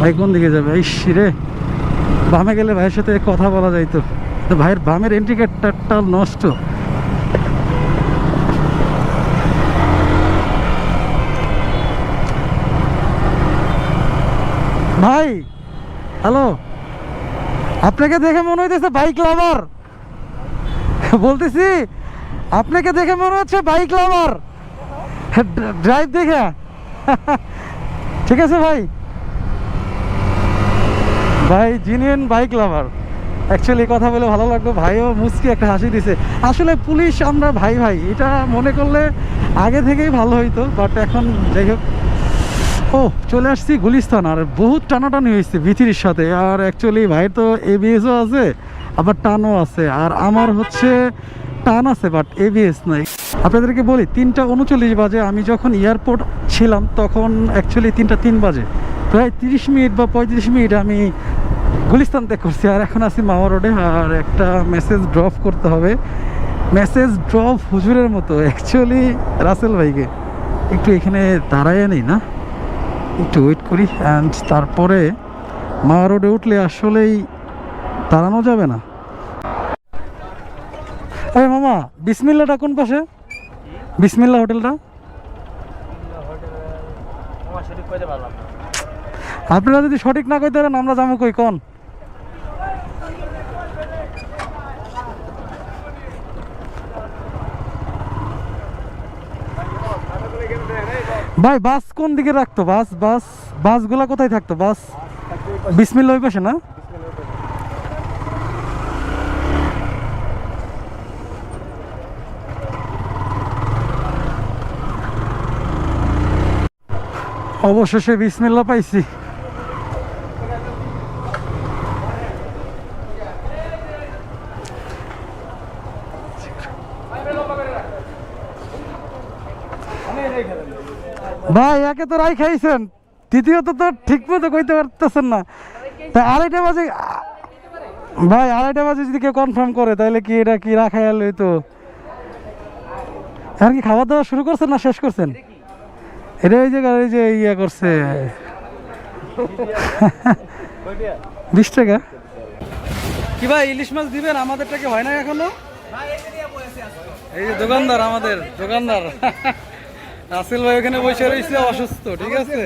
ভাই কোন দিকে যাবে? এই রে বামে গেলে ভাইয়ের সাথে কথা বলা যাইতো তো। ভাইয়ের বামের ইন্ডিকেটারটা নষ্ট। ভাই, হ্যালো? আপনাকে দেখে মনে হইতেছে বাইক লাভার বলতেছি, আপনাকে দেখে মনে হচ্ছে বাইক লাভার ড্রাইভ দেখে। ঠিক আছে ভাই। ভাই জিনিয়ান বাইক লাভার অ্যাকচুয়ালি কথা বলে ভালো লাগল। ভাইও মুসকি একটা হাসি দিছে। আসলে পুলিশ আমরা ভাই ভাই, এটা মনে করলে আগে থেকেই ভালো হইতো বাট এখন যাই হোক। ও, চলে আসছি গুলিস্তান, আর বহুত টানাটানি হয়েছে ভিথির সাথে। আর অ্যাকচুয়ালি ভাইয়ের তো এবিএসও আছে, আবার টানও আছে, আর আমার হচ্ছে টান আছে বাট এবিএস নাই। আপনাদেরকে বলি, তিনটা উনচল্লিশ বাজে, আমি যখন এয়ারপোর্ট ছিলাম, তখন অ্যাকচুয়ালি তিনটা তিন বাজে। প্রায় তিরিশ মিনিট বা পঁয়ত্রিশ মিনিট আমি গুলিস্তান ত্যাগ করছি। আর এখন আছি মামা রোডে, আর একটা মেসেজ ড্রপ করতে হবে। মেসেজ ড্রপ হুজুরের মতো অ্যাকচুয়ালি রাসেল ভাইকে। একটু এখানে দাঁড়ায় নেই না? একটু ওয়েট করি অ্যান্ড তারপরে মামা রোডে উঠলে আসলেই দাঁড়ানো যাবে না। আরে মামা বিসমিল্লাটা কোন পাশে? বিসমিল্লা হোটেলটা? আপনারা যদি সঠিক না কইতে পারেন, আমরা যাব কই? কোন? ভাই, বাস কোন দিকে রাখতো? বাস বাস, বাসগুলা কোথায় থাকতো? বাস? বিসমিল্লা ওই পাশে না? অবশেষে বিসমিল্লা পাইছি। ভাই একে তো রাই খাইছেন। তৃতীয়ত তো ঠিক মতো কইতে পারতেছেন না। তা আড়াইটা বাজে ভাই আড়াইটা বাজে যদি কেউ কনফার্ম করে তাহলে কি এটা কি রাখাই আলো তো এখন কি খাওয়া দাওয়া শুরু করছেন না শেষ করছেন? এটা ওই যে ওই যে ইয়ে করছে। বিশ টাকা। কি ভাই ইলিশ মাছ দিবেন? আমাদেরটা কি হয় না এখনও? এই যে দোকানদার আমাদের দোকানদার। রাসেল ভাই ওখানে বসে রয়েছে অসুস্থ ঠিক আছে?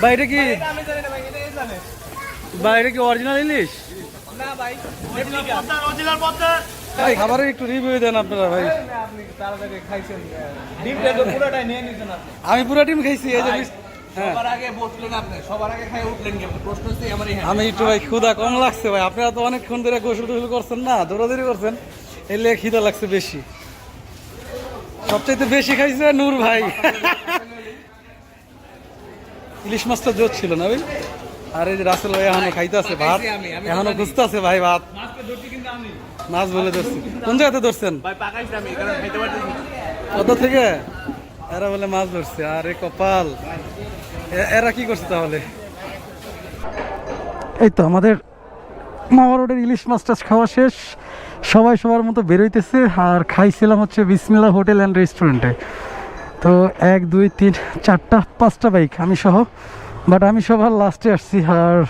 ভাই এটা কি? ভাই এটা কি অরিজিনাল ইলিশ ভাই খাবারের একটু রিভিউ দেন আপনারা ভাই। আমি পুরো টিম খাইছি এই যে হ্যাঁ। আমি একটু ভাই ক্ষুদা কম লাগছে ভাই। আপনারা তো অনেকক্ষণ ধরে গোসল টোসল করছেন না দৌড়াদৌড়ি করছেন এলে খিদা লাগছে বেশি। সবচাইতে বেশি খাইছে নূর ভাই। ইলিশ মাছটা জোর ছিল না ভাই। আর এই যে রাসেল ভাই এখনও খাইতে আছে ভাত এখনও খুঁজতে আছে ভাই ভাত। মাছ বলে ধরছি। কোন জায়গাতে ধরছেন? কত থেকে? এরা বলে মাছ ধরছে। আরে কপাল। এ- এরা কি করছে তাহলে? এই তো আমাদের মামা রোডের ইলিশ মাছ টাছ খাওয়া শেষ। সবাই সবার মতো বেরোইতেছে আর খাইছিলাম হচ্ছে বিসমিল্লা হোটেল অ্যান্ড রেস্টুরেন্টে। তো এক, দুই, তিন, চারটা, পাঁচটা বাইক আমি সহ। বাট আমি সবার লাস্টে আসছি আর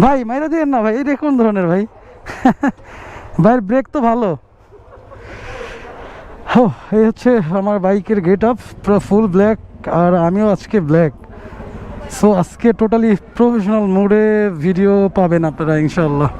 ভাই, মাইরা দিয়ে না ভাই, এটা কোন ধরনের ভাই? ভাইয়ের ব্রেক তো ভালো। হো, এই হচ্ছে আমার বাইকের গেট আপ পুরো ফুল ব্ল্যাক আর আমিও আজকে ব্ল্যাক সো আজকে টোটালি প্রফেশনাল মোডে ভিডিও পাবেন আপনারা ইনশাল্লাহ